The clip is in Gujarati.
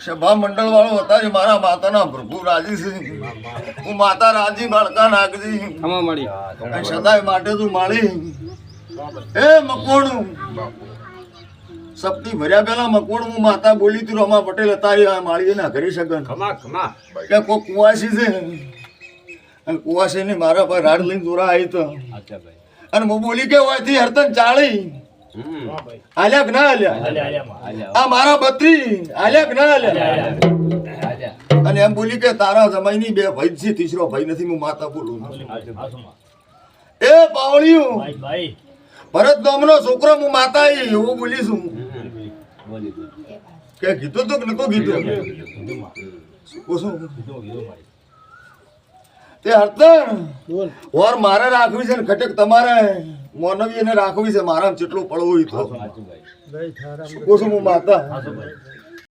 સભા મંડળ વાળો હતા જે મારા માતાના પ્રભુ રાજી હું માતા રાજી બાળકા નાગજી. મળી. સદાય માટે તું માળી. એ મકોણું સપ્તી ભર્યા પેલા મકોણ હું માતા બોલી તું રમા પટેલ હતા માળીએ માળી ના કરી શકન ખમા કોઈ કુવાસી છે? અને કુવાસી ને મારા પર રાડ લઈને દોરા આવી તો અને હું બોલી કે હોયથી હરતન ચાળી. કે ના હાલ્યા આ મારા બત્રી હાલ્યા ના અને એમ બોલી કે તારા જમાઈની બે ભાઈ છે તીસરો ભાઈ નથી હું માતા બોલું. એ પાવળિયું ભરત ગામનો છોકરો હું માતા એવું બોલી છું. કે કીધું તો કે નતો કીધું? શું તે હરતન ઓર મારે રાખવી છે ને ખટક તમારે. મોનવી એને રાખવી છે મારા જેટલું પડવું હોય તો. સાચું ભાઈ શું હું માતા.